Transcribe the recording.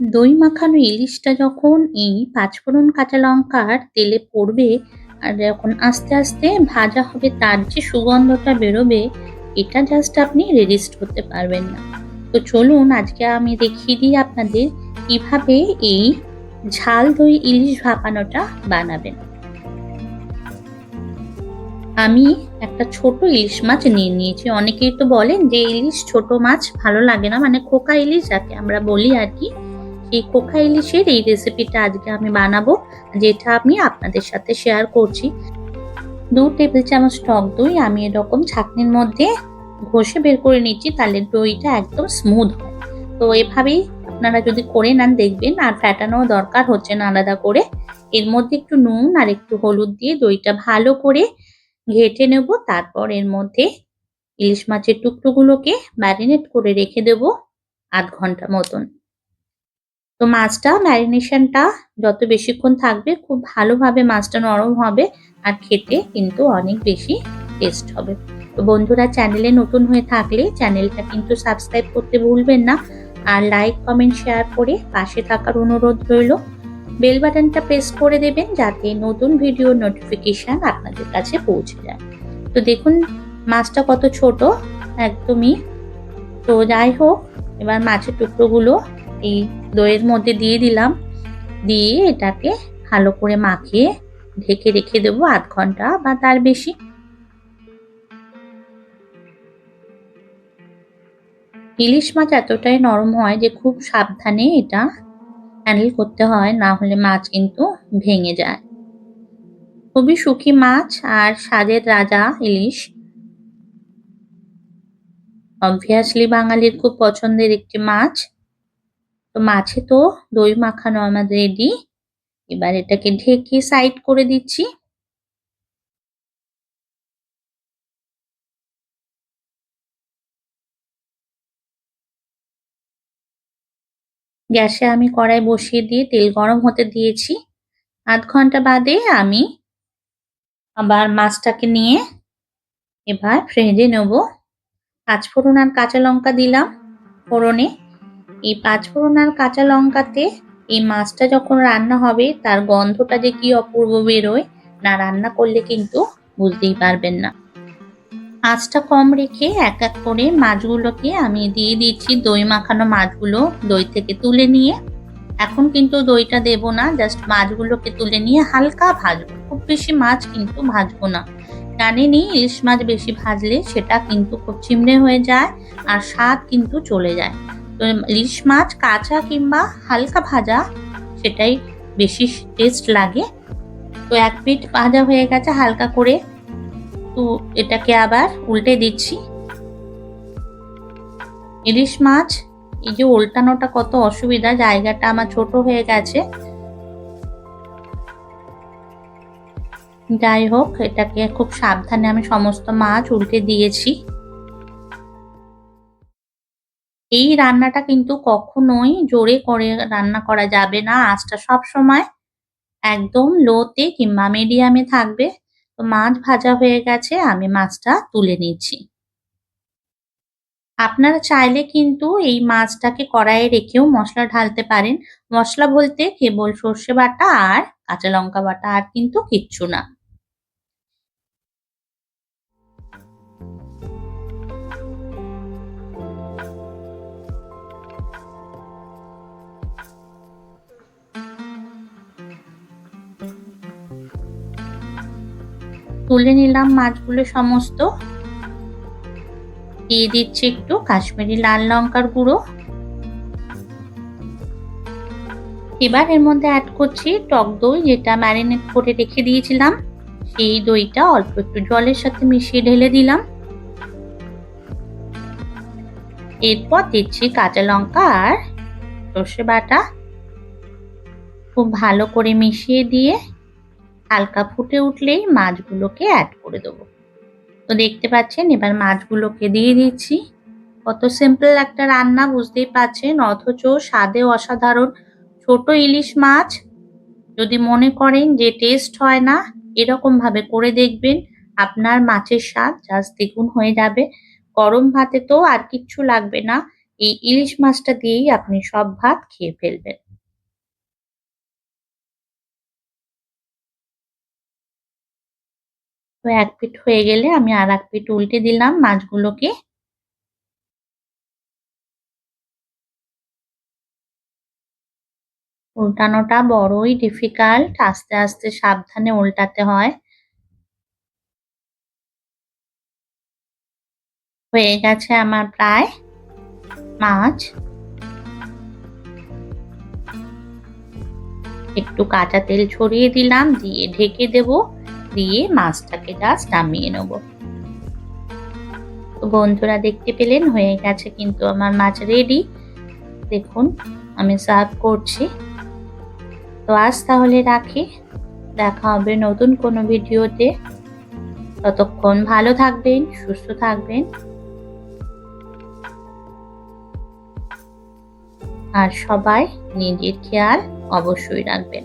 দই মাখানো ইলিশটা যখন এই পাঁচফোড়ন কাঁচা লঙ্কার তেলে পড়বে আর যখন আস্তে আস্তে ভাজা হবে, তার যে সুগন্ধটা বেরোবে, এটা জাস্ট আপনি রেজিস্ট করতে পারবেন না। তো চলুন আজকে আমি দেখিয়ে দিই আপনাদের কীভাবে এই ঝাল দই ইলিশ ভাপানোটা বানাবেন। আমি একটা ছোট ইলিশ মাছ নিয়ে নিয়েছি। অনেকেই তো বলেন যে ইলিশ ছোট মাছ ভালো লাগে না মানে খোকা ইলিশ যাকে আমরা বলি আর কি। এই খোকা ইলিশের এই রেসিপিটা আজকে আমি বানাবো, যেটা আমি আপনাদের সাথে শেয়ার করছি। দু টেবিল চামচ টক দই আমি এরকম ছাকনির মধ্যে ঘষে বের করে নিচ্ছি, তাহলে দইটা একদম স্মুথ হয়। তো এভাবেই আপনারা যদি করে নেন, দেখবেন আর ফ্যাটানো দরকার হচ্ছে না আলাদা করে। এর মধ্যে একটু নুন আর একটু হলুদ দিয়ে দইটা ভালো করে ঘেটে নেব, তারপর এর মধ্যে ইলিশ মাছের টুকরোগুলোকে ম্যারিনেট করে রেখে দেব আধ ঘণ্টা মতন। তো মাছটা ম্যারিনেশনটা যত বেশিক্ষণ থাকবে, খুব ভালোভাবে মাছটা নরম হবে আর খেতে কিন্তু অনেক বেশি টেস্ট হবে। তো বন্ধুরা চ্যানেলে নতুন হয়ে থাকলে চ্যানেলটা কিন্তু সাবস্ক্রাইব করতে ভুলবেন না আর লাইক কমেন্ট শেয়ার করে পাশে থাকার অনুরোধ রইল। বেল বাটনটা প্রেস করে দেবেন যাতে নতুন ভিডিও নোটিফিকেশান আপনাদের কাছে পৌঁছে যায়। তো দেখুন, মাছটা কত ছোট, একদমই। তো যাই হোক, এবার মাছের টুকরোগুলো এই দইয়ের মধ্যে দিয়ে দিলাম। দিয়ে এটাকে ভালো করে মাখিয়ে ঢেকে রেখে দেবো আধ ঘণ্টা বা তার বেশি। ইলিশ মাছ এতটাই নরম হয় যে খুব সাবধানে এটা হ্যান্ডেল করতে হয়, না হলে মাছ কিন্তু ভেঙে যায়। খুবই সুখী মাছ আর স্বাদের রাজা ইলিশ। অবভিয়াসলি বাঙালির খুব পছন্দের একটি মাছ। তো মাছে তো দই মাখানো আমাদের রেডি এবার এটাকে ঢেকে সাইড করে দিচ্ছি। গ্যাসে আমি কড়াই বসিয়ে দিয়ে তেল গরম হতে দিয়েছি। আধ ঘণ্টা বাদে আমি আবার মাছটাকে নিয়ে এবার ফ্রেজে নেব। পাঁচফোড়ন আর কাঁচা লঙ্কা দিলাম ফোড়নে। এই পাঁচফোড়ন আর কাঁচা লঙ্কাতে এই মাছটা যখন রান্না হবে, তার গন্ধটা যে কি অপূর্ব বেরোয়, না রান্না করলে কিন্তু বুঝতেই পারবেন না। আঁচটা কম রেখে এক এক করে মাছগুলোকে আমি দিয়ে দিচ্ছি, দই মাখানো মাছগুলো দই থেকে তুলে নিয়ে। এখন কিন্তু দইটা দেব না, জাস্ট মাছগুলোকে তুলে নিয়ে হালকা ভাজবো। খুব বেশি মাছ কিন্তু ভাজবো না। জানেনি ইলিশ মাছ বেশি ভাজলে সেটা কিন্তু খুব চিমড়ে হয়ে যায় আর স্বাদ কিন্তু চলে যায়। তো ইলিশ মাছ, কাঁচা কিংবা হালকা ভাজা, সেটাই বেশি টেস্ট লাগে। তো এক পিঠ ভাজা হয়ে গেছে, হালকা করে। তো এটাকে আবার উল্টে দিচ্ছি। ইলিশ মাছ, এই যে উল্টানোটা কত অসুবিধা, জায়গাটা আমার ছোট হয়ে গেছে। যাই হোক, এটাকে খুব সাবধানে আমি সমস্ত মাছ উল্টে দিয়েছি। এই রান্নাটা কিন্তু কখনোই জোরে করে রান্না করা যাবে না। আঁচটা সব সময় একদম লোতে কিংবা মিডিয়ামে থাকবে। তো মাছ ভাজা হয়ে গেছে, আমি মাছটা তুলে নিচ্ছি। আপনারা চাইলে কিন্তু এই মাছটাকে কড়াইয়ে রেখেও মশলা ঢালতে পারেন। মশলা বলতে কেবল সর্ষে বাটা আর কাঁচা লঙ্কা বাটা আর কিন্তু কিচ্ছু না। তুলে নিলাম মাছগুলো সমস্ত। দিয়ে দিচ্ছি একটু কাশ্মীরি লাল লঙ্কার গুঁড়ো। এবার এর মধ্যে অ্যাড করছি টক দই, যেটা ম্যারিনেট করে রেখে দিয়েছিলাম। সেই দইটা অল্প একটু জলের সাথে মিশিয়ে ঢেলে দিলাম। এরপর দিচ্ছি কাঁচা লঙ্কা আর সর্ষে বাটা। খুব ভালো করে মিশিয়ে দিয়ে হালকা ফুটে উঠলেই মাছগুলোকে অ্যাড করে দেবো। তো দেখতে পাচ্ছেন, এবার মাছগুলোকে দিয়ে দিচ্ছি। কত সিম্পল একটা রান্না, বুঝতেই পাচ্ছেন? অথচ স্বাদে অসাধারণ। ছোট ইলিশ মাছ, যদি মনে করেন যে টেস্ট হয় না এরকম ভাবে করে দেখবেন। আপনার মাছের স্বাদ জাস্ট দ্বিগুণ হয়ে যাবে। গরম ভাতে তো আর কিচ্ছু লাগবে না। এই ইলিশ মাছটা দিয়েই আপনি সব ভাত খেয়ে ফেলবেন। তো এক পিঠ হয়ে গেলে আমি আর এক পিঠ উল্টে দিলাম মাছগুলোকে। উল্টানোটা বড়ই ডিফিকাল্ট আস্তে আস্তে সাবধানে উল্টাতে হয়। হয়ে গেছে আমার প্রায় মাছ। একটু কাঁচা তেল ছড়িয়ে দিলাম, দিয়ে ঢেকে দেব। দিয়ে মাছটাকে জাস্ট নামিয়ে নেব। তো বন্ধুরা দেখতে পেলেন, হয়ে গেছে কিন্তু আমার মাছ রেডি দেখুন, আমি সার্ভ করছি। তো আজ তাহলে রাখি। দেখা হবে নতুন কোনো ভিডিওতে। ততক্ষণ ভালো থাকবেন, সুস্থ থাকবেন। আর সবাই নিজের খেয়াল অবশ্যই রাখবেন।